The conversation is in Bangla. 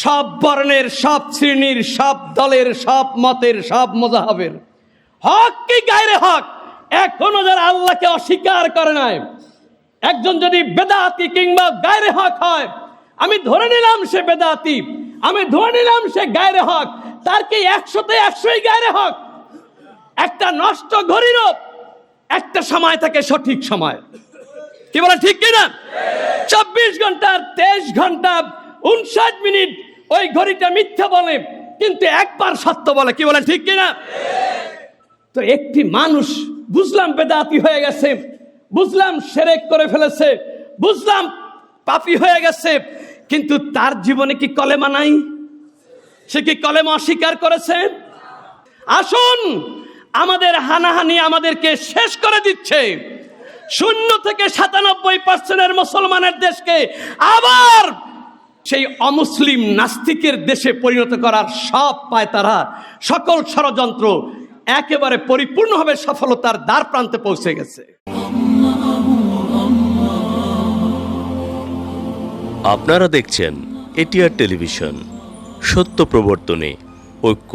সব বর্ণের, সব শ্রেণির, সব দলের, সব মতের, সব মজাহাবের। হক কি গায়রে হক? এখনও যারা আল্লাহকে অস্বীকার করে নাই। একজন যদি বেদাতি কিংবা গায়রে হক হয়, আমি ধরে নিলাম সে বেদাতি, আমি ধরে নিলাম সে গায়রে হক, তার কি একশোতে একশোই গায়রে হক? একটা নষ্ট ঘড়িরও একটা সময় থাকে সঠিক সময়। কি বলে ঠিক কিনা? চব্বিশ ঘণ্টার তেইশ ঘণ্টা উনষাট মিনিট ওই ঘড়িটা মিথ্যা বলে, কিন্তু একবার সত্য বলে, কি বলে, ঠিক কিনা? তো একটি মানুষ, বুঝলাম বেদাতি হয়ে গেছে, বুঝলাম সেরেক করে ফেলেছে, বুঝলাম পাপি হয়ে গেছে, কিন্তু তার জীবনে কি কলেমা নাই? সে কি কলেমা অস্বীকার করেছে? আসুন, আমাদের হানাহানি আমাদেরকে শেষ করে দিচ্ছে। শূন্য থেকে সাতানব্বই পার্সেন্টের মুসলমানের দেশকে আবার সেই অমুসলিম নাস্তিকের দেশে পরিণত করার সব পায় তারা। সকল ষড়যন্ত্র একেবারে পরিপূর্ণভাবে সফলতার দ্বার প্রান্তে পৌঁছে গেছে। আপনারা দেখছেন এটিআর টেলিভিশন, সত্য প্রবর্তনে ঐক্য।